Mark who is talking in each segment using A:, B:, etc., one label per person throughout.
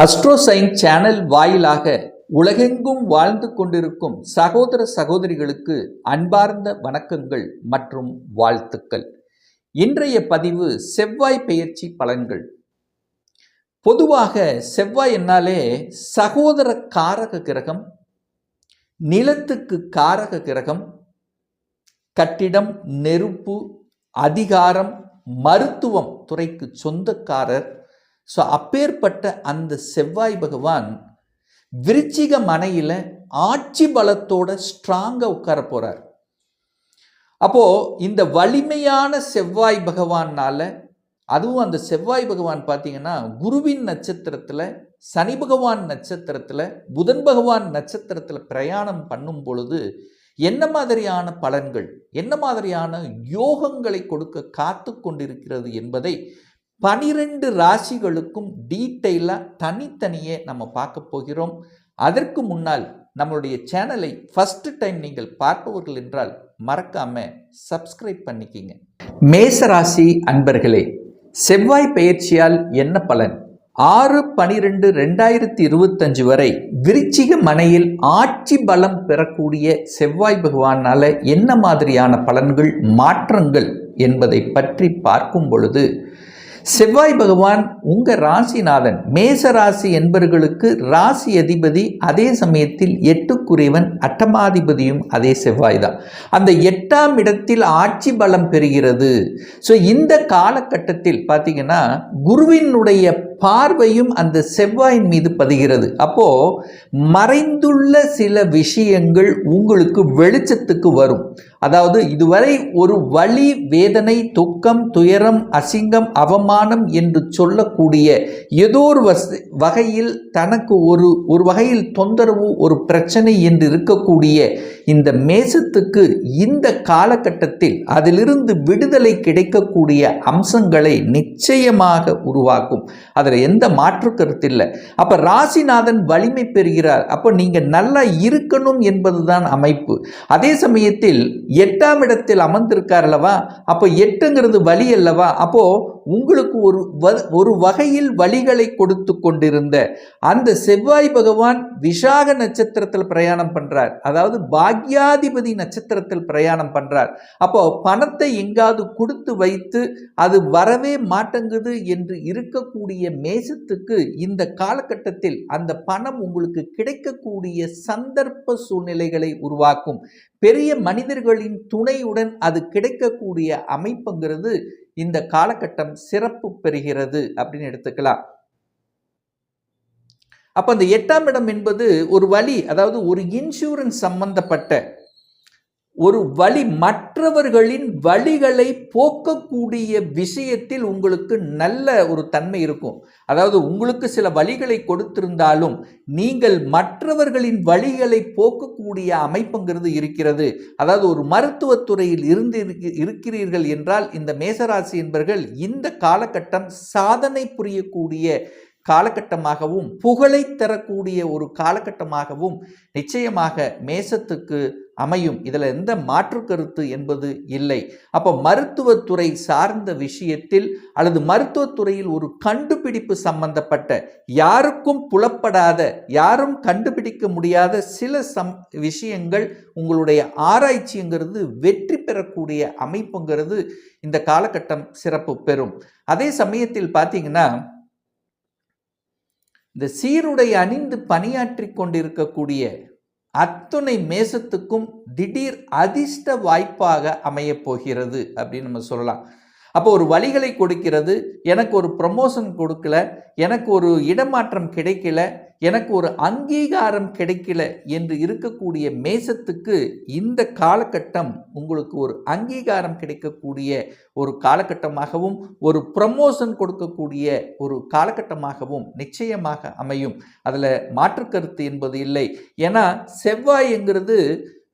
A: அஸ்ட்ரோசைன் channel வாயிலாக உலகெங்கும் வாழ்ந்து கொண்டிருக்கும் சகோதர சகோதரிகளுக்கு அன்பார்ந்த வணக்கங்கள் மற்றும் வாழ்த்துக்கள். இன்றைய பதிவு செவ்வாய் பெயர்ச்சி பலன்கள். பொதுவாக செவ்வாய் என்னாலே சகோதர காரக கிரகம் நிலத்துக்கு காரக கிரகம் கட்டிடம் நெருப்பு அதிகாரம் மருத்துவம் துறைக்கு சொந்தக்காரர் ஸோ அப்பேற்பட்ட அந்த செவ்வாய் பகவான் விருச்சிக மனையில் ஆட்சி பலத்தோட ஸ்ட்ராங்காக உட்கார போகிறார் அப்போது இந்த வலிமையான செவ்வாய் பகவான்னால் அதுவும் அந்த செவ்வாய் பகவான் பார்த்தீங்கன்னா குருவின் நட்சத்திரத்தில் சனி பகவான் நட்சத்திரத்தில் புதன் பகவான் நட்சத்திரத்தில் பிரயாணம் பண்ணும் பொழுது என்ன மாதிரியான பலன்கள் என்ன மாதிரியான யோகங்களை கொடுக்க காத்து கொண்டிருக்கிறது என்பதை பனிரெண்டு ராசிகளுக்கும் டீட்டெயிலாக தனித்தனியே நம்ம பார்க்க போகிறோம். அதற்கு முன்னால் நம்மளுடைய சேனலை ஃபஸ்ட்டு டைம் நீங்கள் பார்ப்பவர்கள் என்றால் மறக்காம சப்ஸ்கிரைப் பண்ணிக்கிங்க. மேசராசி அன்பர்களே செவ்வாய் பயிற்சியால் என்ன பலன்? ஆறு பனிரெண்டு ரெண்டாயிரத்தி இருபத்தஞ்சு வரை விருச்சிக மனையில் ஆட்சி பலம் பெறக்கூடிய செவ்வாய் பகவானால என்ன மாதிரியான பலன்கள் மாற்றங்கள் என்பதை பற்றி பார்க்கும் பொழுது செவ்வாய் பகவான் உங்கள் ராசிநாதன் மேச ராசி என்பவர்களுக்கு ராசி அதிபதி அதே சமயத்தில் எட்டுக்குறைவன் அட்டமாதிபதியும் அதே செவ்வாய் தான். அந்த எட்டாம் இடத்தில் ஆட்சி பலம் பெறுகிறது. ஸோ இந்த காலகட்டத்தில் பார்த்தீங்கன்னா குருவினுடைய பார்வையும் அந்த செவ்வாயின் மீது பதிகிறது. அப்போ மறைந்துள்ள சில விஷயங்கள் உங்களுக்கு வெளிச்சத்துக்கு வரும். அதாவது இதுவரை ஒரு வழி வேதனை துக்கம் துயரம் அசிங்கம் அவமானம் என்று சொல்லக்கூடிய ஏதோ ஒரு வகையில் தனக்கு ஒரு ஒரு வகையில் தொந்தரவு ஒரு பிரச்சனை என்று இருக்கக்கூடிய இந்த மேசத்துக்கு இந்த காலகட்டத்தில் அதிலிருந்து விடுதலை கிடைக்கக்கூடிய அம்சங்களை நிச்சயமாக உருவாக்கும். அதில் எந்த மாற்று கருத்து இல்லை. அப்போ ராசிநாதன் வலிமை பெறுகிறார். அப்போ நீங்கள் நல்லா இருக்கணும் என்பதுதான் அமைப்பு. அதே சமயத்தில் எட்டாம் இடத்தில் அமர்ந்திருக்கார் அல்லவா? அப்போ எட்டுங்கிறது வலி அல்லவா? அப்போது உங்களுக்கு ஒரு ஒரு வகையில் வழிகளை கொடுத்து கொண்டிருந்த அந்த செவ்வாய் பகவான் விஷாக நட்சத்திரத்தில் பிரயாணம் பண்ணுறார் அதாவது பாக்யாதிபதி நட்சத்திரத்தில் பிரயாணம் பண்ணுறார் அப்போ பணத்தை எங்காவது கொடுத்து வைத்து அது வரவே மாட்டங்குது என்று இருக்கக்கூடிய மேசத்துக்கு இந்த காலகட்டத்தில் அந்த பணம் உங்களுக்கு கிடைக்கக்கூடிய சந்தர்ப்ப சூழ்நிலைகளை உருவாக்கும். பெரிய மனிதர்களின் துணையுடன் அது கிடைக்கக்கூடிய அமைப்புங்கிறது இந்த காலகட்டம் சிறப்பு பெறுகிறது அப்படின்னு எடுத்துக்கலாம். அப்போ அந்த எட்டாம் இடம் என்பது ஒரு வழி அதாவது ஒரு இன்சூரன்ஸ் சம்பந்தப்பட்ட ஒரு வழி மற்றவர்களின் வழிகளை போக்கக்கூடிய விஷயத்தில் உங்களுக்கு நல்ல ஒரு தன்மை இருக்கும். அதாவது உங்களுக்கு சில வழிகளை கொடுத்திருந்தாலும் நீங்கள் மற்றவர்களின் வழிகளை போக்கக்கூடிய அமைப்புங்கிறது இருக்கிறது. அதாவது ஒரு மருத்துவத்துறையில் இருந்து இருக்கிறீர்கள் என்றால் இந்த மேசராசி என்பர்கள் இந்த காலகட்டம் சாதனை புரியக்கூடிய காலகட்டமாகவும் புகழை தரக்கூடிய ஒரு காலகட்டமாகவும் நிச்சயமாக மேசத்துக்கு அமையும். இதில் எந்த மாற்று கருத்து என்பது இல்லை. அப்போ மருத்துவத்துறை சார்ந்த விஷயத்தில் அல்லது மருத்துவத்துறையில் ஒரு கண்டுபிடிப்பு சம்பந்தப்பட்ட யாருக்கும் புலப்படாத யாரும் கண்டுபிடிக்க முடியாத சில சம் விஷயங்கள் உங்களுடைய ஆராய்ச்சிங்கிறது வெற்றி பெறக்கூடிய அமைப்புங்கிறது இந்த காலகட்டம் சிறப்பு பெறும். அதே சமயத்தில் பார்த்தீங்கன்னா இந்த சீருடை அணிந்து பணியாற்றி கொண்டிருக்கக்கூடிய அத்துணை மேசத்துக்கும் திடீர் அதிர்ஷ்ட வாய்ப்பாக அமையப் போகிறது அப்படின்னு நம்ம சொல்லலாம். அப்போ ஒரு வழிகளை கொடுக்கிறது எனக்கு ஒரு ப்ரமோஷன் கொடுக்கல எனக்கு ஒரு இடமாற்றம் கிடைக்கல எனக்கு ஒரு அங்கீகாரம் கிடைக்கல என்று இருக்கக்கூடிய மேசத்துக்கு இந்த காலகட்டம் உங்களுக்கு ஒரு அங்கீகாரம் கிடைக்கக்கூடிய ஒரு காலகட்டமாகவும் ஒரு ப்ரமோஷன் கொடுக்கக்கூடிய ஒரு காலகட்டமாகவும் நிச்சயமாக அமையும். அதில் மாற்றுக்கருத்து என்பது இல்லை. ஏன்னா செவ்வாய்ங்கிறது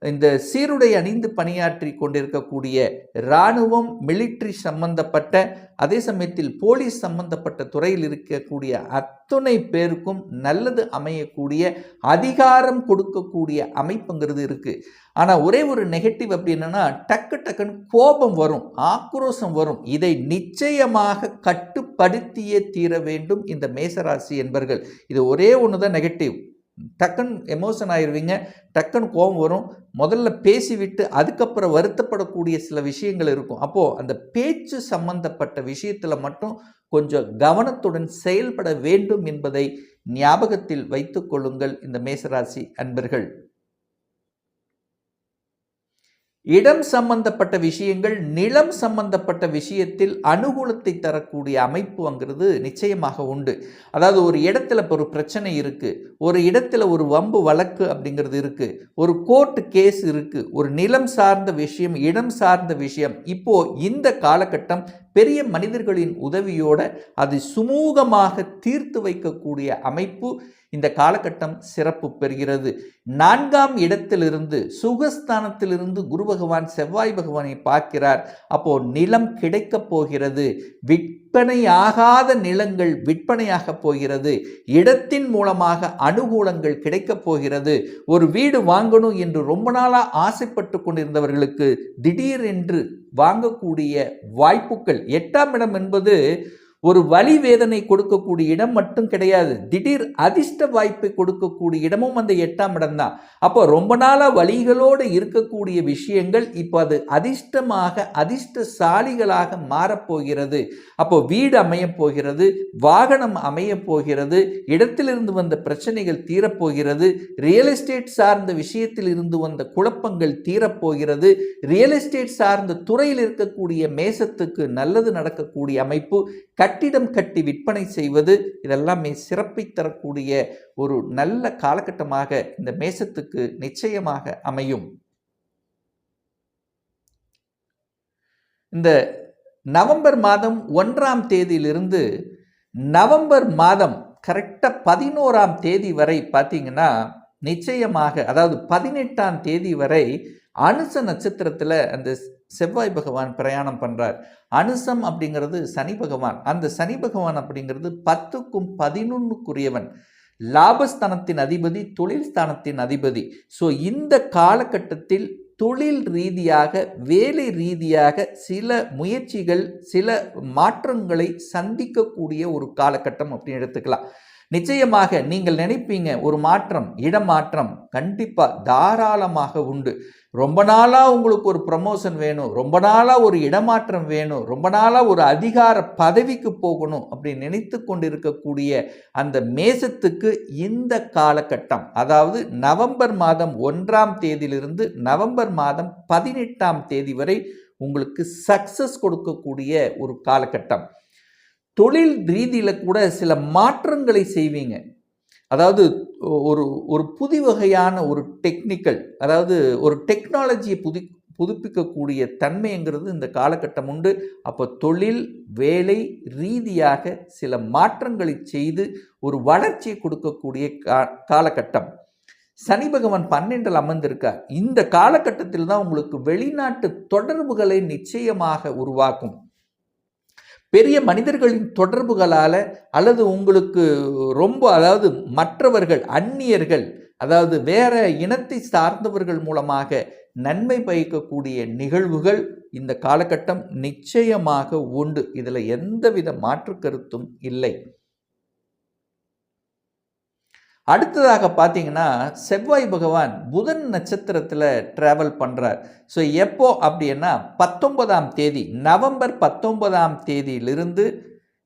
A: இந்த சீருடை அணிந்து பணியாற்றி கொண்டிருக்கக்கூடிய இராணுவம் மிலிட்ரி சம்பந்தப்பட்ட அதே சமயத்தில் போலீஸ் சம்பந்தப்பட்ட துறையில் இருக்கக்கூடிய அத்துணை பேருக்கும் நல்லது அமையக்கூடிய அதிகாரம் கொடுக்கக்கூடிய அமைப்புங்கிறது இருக்குது ஆனால் ஒரே ஒரு நெகட்டிவ் அப்படி என்னென்னா டக்கு டக்குன்னு கோபம் வரும் ஆக்ரோஷம் வரும். இதை நிச்சயமாக கட்டுப்படுத்தியே தீர வேண்டும் இந்த மேசராசி என்பர்கள். இது ஒரே ஒன்று தான் நெகட்டிவ் டக்குன்னு எமோஷன் ஆயிடுவீங்க டக்குன்னு கோபம் வரும். முதல்ல பேசிவிட்டு அதுக்கப்புறம் வருத்தப்படக்கூடிய சில விஷயங்கள் இருக்கும். அப்போது அந்த பேச்சு சம்பந்தப்பட்ட விஷயத்தில் மட்டும் கொஞ்சம் கவனத்துடன் செயல்பட வேண்டும் என்பதை ஞாபகத்தில் வைத்துக்கொள்ளுங்கள் இந்த மேசராசி அன்பர்கள். இடம் சம்பந்தப்பட்ட விஷயங்கள் நிலம் சம்பந்தப்பட்ட விஷயத்தில் அனுகூலத்தை தரக்கூடிய அமைப்புங்கிறது நிச்சயமாக உண்டு. அதாவது ஒரு இடத்துல இப்போ ஒரு பிரச்சனை இருக்குது ஒரு இடத்துல ஒரு வம்பு வழக்கு அப்படிங்கிறது இருக்குது ஒரு கோர்ட் கேஸ் இருக்குது ஒரு நிலம் சார்ந்த விஷயம் இடம் சார்ந்த விஷயம் இப்போது இந்த காலகட்டம் பெரிய மனிதர்களின் உதவியோட அது சுமூகமாக தீர்த்து வைக்கக்கூடிய அமைப்பு இந்த காலகட்டம் சிறப்பு பெறுகிறது. நான்காம் இடத்திலிருந்து சுகஸ்தானத்திலிருந்து குரு பகவான் செவ்வாய் பகவானை பார்க்கிறார். அப்போ நிலம் கிடைக்கப் போகிறது. விற்பனையாகாத நிலங்கள் விற்பனையாக போகிறது. இடத்தின் மூலமாக அனுகூலங்கள் கிடைக்கப் போகிறது. ஒரு வீடு வாங்கணும் என்று ரொம்ப நாளாக ஆசைப்பட்டு கொண்டிருந்தவர்களுக்கு திடீரென்று வாங்கக்கூடிய வாய்ப்புகள். எட்டாம் இடம் என்பது ஒரு வலி வேதனை கொடுக்கக்கூடிய இடம் மட்டும் கிடையாது. திடீர் அதிர்ஷ்ட வாய்ப்பை கொடுக்கக்கூடிய இடமும் அந்த எட்டாம் இடம் தான். அப்போ ரொம்ப நாளாக வழிகளோடு இருக்கக்கூடிய விஷயங்கள் இப்போ அது அதிர்ஷ்டமாக அதிர்ஷ்டசாலிகளாக மாறப்போகிறது. அப்போ வீடு அமையப் போகிறது வாகனம் அமையப் போகிறது இடத்திலிருந்து வந்த பிரச்சனைகள் தீரப்போகிறது ரியல் எஸ்டேட் சார்ந்த விஷயத்தில் இருந்து வந்த குழப்பங்கள் தீரப்போகிறது ரியல் எஸ்டேட் சார்ந்த துறையில் இருக்கக்கூடிய மேசத்துக்கு நல்லது நடக்கக்கூடிய அமைப்பு கட் கட்டிடம் கட்டி விற்பனை செய்வது இதெல்லாமே சிறப்பை தரக்கூடிய ஒரு நல்ல காலகட்டமாக இந்த மேசத்துக்கு நிச்சயமாக அமையும். இந்த நவம்பர் மாதம் ஒன்றாம் தேதியிலிருந்து நவம்பர் மாதம் கரெக்டாக பதினோராம் தேதி வரை பார்த்தீங்கன்னா நிச்சயமாக அதாவது பதினெட்டாம் தேதி வரை அனுச நட்சத்திரத்தில் அந்த செவ்வாய் பகவான் பிரயாணம் பண்ணுறார் அனுசம் அப்படிங்கிறது சனி பகவான். அந்த சனி பகவான் அப்படிங்கிறது பத்துக்கும் பதினொன்றுக்குரியவன் லாபஸ்தானத்தின் அதிபதி தொழில் ஸ்தானத்தின் அதிபதி. ஸோ இந்த காலகட்டத்தில் தொழில் ரீதியாக வேலை ரீதியாக சில முயற்சிகள் சில மாற்றங்களை சந்திக்கக்கூடிய ஒரு காலகட்டம் அப்படின்னு எடுத்துக்கலாம். நிச்சயமாக நீங்கள் நினைப்பீங்க ஒரு மாற்றம் இடமாற்றம் கண்டிப்பாக தாராளமாக உண்டு. ரொம்ப நாளாக உங்களுக்கு ஒரு ப்ரமோஷன் வேணும் ரொம்ப நாளாக ஒரு இடமாற்றம் வேணும் ரொம்ப நாளாக ஒரு அதிகார பதவிக்கு போகணும் அப்படி நினைத்து கொண்டிருக்கக்கூடிய அந்த மேசத்துக்கு இந்த காலகட்டம் அதாவது நவம்பர் மாதம் ஒன்றாம் தேதியிலிருந்து நவம்பர் மாதம் பதினெட்டாம் தேதி வரை உங்களுக்கு சக்சஸ் கொடுக்கக்கூடிய ஒரு காலகட்டம். தொழில் ரீதியில் கூட சில மாற்றங்களை செய்வீங்க. அதாவது ஒரு ஒரு புதி வகையான ஒரு டெக்னிக்கல் அதாவது ஒரு டெக்னாலஜியை புதி புதுப்பிக்கக்கூடிய தன்மைங்கிறது இந்த காலகட்டம் உண்டு. அப்போ தொழில் வேலை ரீதியாக சில மாற்றங்களை செய்து ஒரு வளர்ச்சியை கொடுக்கக்கூடிய கா காலகட்டம். சனி பகவான் பன்னெண்டில் அமர்ந்திருக்கார். இந்த காலகட்டத்தில் தான் உங்களுக்கு வெளிநாட்டு தொடர்புகளை நிச்சயமாக உருவாக்கும். பெரிய மனிதர்களின் தொடர்புகளால் அல்லது உங்களுக்கு ரொம்ப அதாவது மற்றவர்கள் அந்நியர்கள் அதாவது வேற இனத்தை சார்ந்தவர்கள் மூலமாக நன்மை பயக்கக்கூடிய நிகழ்வுகள் இந்த காலகட்டம் நிச்சயமாக உண்டு. இதில் எந்தவித மாற்று கருத்தும் இல்லை. அடுத்ததாக பார்த்தீங்கன்னா செவ்வாய் பகவான் புதன் நட்சத்திரத்தில் ட்ராவல் பண்ணுறார் ஸோ எப்போ அப்படின்னா பத்தொன்பதாம் தேதி நவம்பர் பத்தொன்பதாம் தேதியிலிருந்து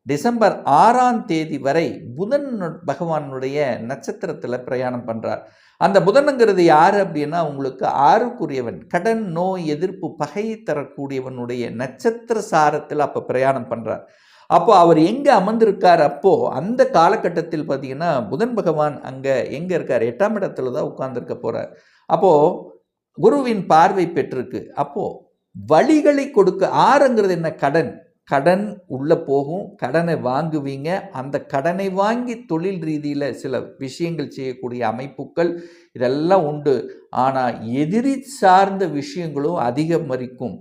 A: டிசம்பர் ஆறாம் தேதி வரை புதன் பகவானுடைய நட்சத்திரத்தில் பிரயாணம் பண்ணுறார் அந்த புதனுங்கிறது யார் அப்படின்னா உங்களுக்கு ஆறுக்குரியவன் கடன் நோய் எதிர்ப்பு பகையை தரக்கூடியவனுடைய நட்சத்திர சாரத்தில் அப்போ பிரயாணம் பண்ணுறார் அப்போ அவர் எங்கே அமர்ந்திருக்கார் அப்போது அந்த காலகட்டத்தில் பார்த்தீங்கன்னா புதன் பகவான் அங்கே எங்கே இருக்கார்? எட்டாம் இடத்துல தான் உட்கார்ந்துருக்க போகிறார் அப்போது குருவின் பார்வை பெற்றிருக்கு. அப்போது வழிகளை கொடுக்க ஆறுங்கிறது என்ன? கடன். கடன் உள்ளே போகும் கடனை வாங்குவீங்க. அந்த கடனை வாங்கி தொழில் ரீதியில் சில விஷயங்கள் செய்யக்கூடிய அமைப்புகள் இதெல்லாம் உண்டு. ஆனால் எதிரி சார்ந்த விஷயங்களும் அதிகமரிக்கும்.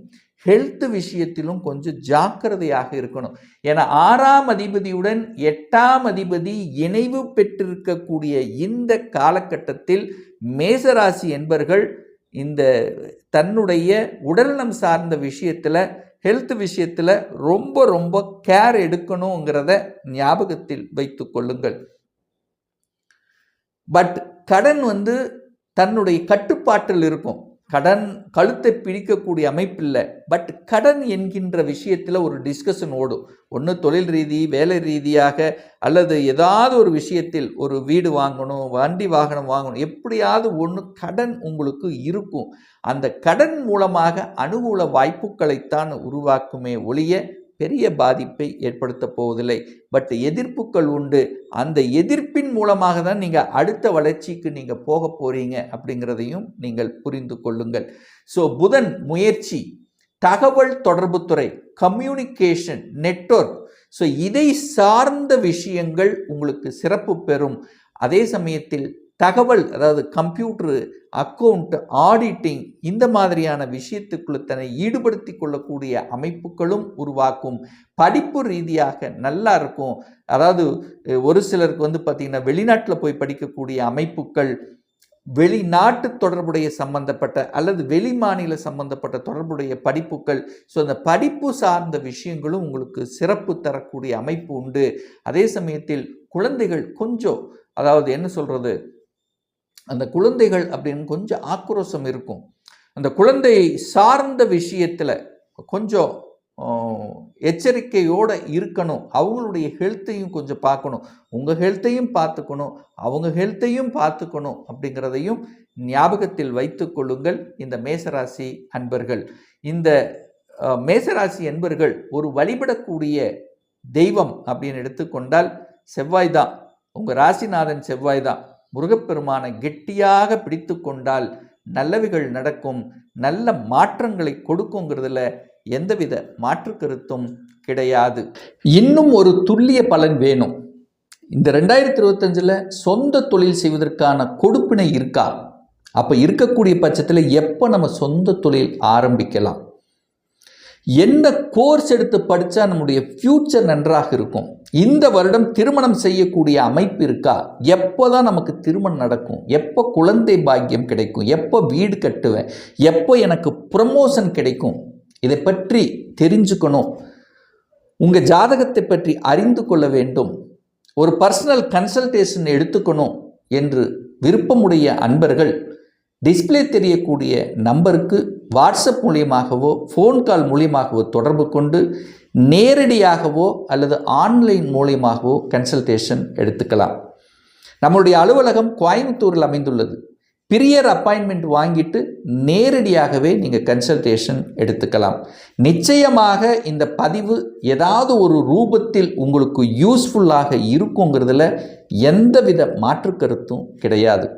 A: ஹெல்த் விஷயத்திலும் கொஞ்சம் ஜாக்கிரதையாக இருக்கணும். ஏன்னா ஆறாம் அதிபதியுடன் எட்டாம் அதிபதி இணைவு பெற்றிருக்கக்கூடிய இந்த காலகட்டத்தில் மேசராசி என்பர்கள் இந்த தன்னுடைய உடல்நலம் சார்ந்த விஷயத்தில் ஹெல்த் விஷயத்தில் ரொம்ப ரொம்ப கேர் எடுக்கணுங்கிறத ஞாபகத்தில் வைத்து கொள்ளுங்கள். பட் கடன் வந்து தன்னுடைய கட்டுப்பாட்டில் இருக்கும். கடன் கழுத்தை பிடிக்கக்கூடிய அமைப்பில்லை பட் கடன் என்கின்ற விஷயத்தில் ஒரு டிஸ்கஷன் ஓடும். ஒன்று தொழில் ரீதி வேலை ரீதியாக அல்லது ஏதாவது ஒரு விஷயத்தில் ஒரு வீடு வாங்கணும் வண்டி வாகனம் வாங்கணும் எப்படியாவது ஒன்று கடன் உங்களுக்கு இருக்கும். அந்த கடன் மூலமாக அனுகூல வாய்ப்புகளைத்தான் உருவாக்குமே ஒழிய பெரிய பாதிப்பை ஏற்படுத்த போவதில்லை. பட் எதிர்ப்புகள் உண்டு. அந்த எதிர்ப்பின் மூலமாக தான் நீங்கள் அடுத்த வளர்ச்சிக்கு நீங்கள் போக போகிறீங்க அப்படிங்கிறதையும் நீங்கள் புரிந்து கொள்ளுங்கள். ஸோ புதன் முயற்சி தகவல் தொடர்புத்துறை கம்யூனிகேஷன் நெட்வொர்க் ஸோ இதை சார்ந்த விஷயங்கள் உங்களுக்கு சிறப்பு பெறும். அதே சமயத்தில் தகவல் அதாவது கம்ப்யூட்ரு அக்கௌண்ட் ஆடிட்டிங் இந்த மாதிரியான விஷயத்துக்குள்ள தன்னை ஈடுபடுத்தி கொள்ளக்கூடிய அமைப்புகளும் உருவாக்கும். படிப்பு ரீதியாக நல்லா இருக்கும். அதாவது ஒரு சிலருக்கு வந்து பார்த்திங்கன்னா வெளிநாட்டில் போய் படிக்கக்கூடிய அமைப்புகள் வெளிநாட்டு தொடர்புடைய சம்பந்தப்பட்ட அல்லது வெளி மாநில சம்பந்தப்பட்ட தொடர்புடைய படிப்புகள். ஸோ அந்த படிப்பு சார்ந்த விஷயங்களும் உங்களுக்கு சிறப்பு தரக்கூடிய அமைப்பு உண்டு. அதே சமயத்தில் குழந்தைகள் கொஞ்சம் அதாவது என்ன சொல்கிறது அந்த குழந்தைகள் அப்படின்னு கொஞ்சம் ஆக்ரோஷம் இருக்கும். அந்த குழந்தை சார்ந்த விஷயத்தில் கொஞ்சம் எச்சரிக்கையோடு இருக்கணும். அவங்களுடைய ஹெல்த்தையும் கொஞ்சம் பார்க்கணும். உங்கள் ஹெல்த்தையும் பார்த்துக்கணும். அவங்க ஹெல்த்தையும் பார்த்துக்கணும் அப்படிங்கிறதையும் ஞாபகத்தில் வைத்து கொள்ளுங்கள். இந்த மேசராசி அன்பர்கள். இந்த மேசராசி அன்பர்கள் ஒரு வழிபடக்கூடிய தெய்வம் அப்படின்னு எடுத்துக்கொண்டால் செவ்வாய் தான். உங்கள் ராசிநாதன் செவ்வாய் தான். முருகப்பெருமானை கெட்டியாக பிடித்து கொண்டால் நல்லவைகள் நடக்கும் நல்ல மாற்றங்களை கொடுக்குங்கிறதுல எந்தவித மாற்று கருத்தும் கிடையாது. இன்னும் ஒரு துல்லிய பலன் வேணும். இந்த ரெண்டாயிரத்தி இருபத்தஞ்சில் சொந்த தொழில் செய்வதற்கான கொடுப்பினை இருக்கா? அப்போ இருக்கக்கூடிய பட்சத்தில் எப்போ நம்ம சொந்த தொழில் ஆரம்பிக்கலாம்? என்ன கோர்ஸ் எடுத்து படித்தா நம்முடைய ஃப்யூச்சர் நன்றாக இருக்கும்? இந்த வருடம் திருமணம் செய்யக்கூடிய அமைப்பு இருக்கா? எப்போ தான் நமக்கு திருமணம் நடக்கும்? எப்போ குழந்தை பாக்கியம் கிடைக்கும்? எப்போ வீடு கட்டுவேன்? எப்போ எனக்கு ப்ரமோஷன் கிடைக்கும்? இதை பற்றி தெரிஞ்சுக்கணும். உங்கள் ஜாதகத்தை பற்றி அறிந்து கொள்ள வேண்டும். ஒரு பர்சனல் கன்சல்டேஷன் எடுத்துக்கணும் என்று விருப்பமுடைய அன்பர்கள் டிஸ்பிளே தெரியக்கூடிய நம்பருக்கு வாட்ஸ்அப் மூலியமாகவோ ஃபோன் கால் மூலியமாகவோ தொடர்பு கொண்டு நேரடியாகவோ அல்லது ஆன்லைன் மூலியமாகவோ கன்சல்டேஷன் எடுத்துக்கலாம். நம்மளுடைய அலுவலகம் கோயம்புத்தூரில் அமைந்துள்ளது. பிரியர் அப்பாயின்மெண்ட் வாங்கிட்டு நேரடியாகவே நீங்கள் கன்சல்டேஷன் எடுத்துக்கலாம். நிச்சயமாக இந்த பதிவு ஏதாவது ஒரு ரூபத்தில் உங்களுக்கு யூஸ்ஃபுல்லாக இருக்குங்கிறதுல எந்தவித மாற்று கருத்தும் கிடையாது.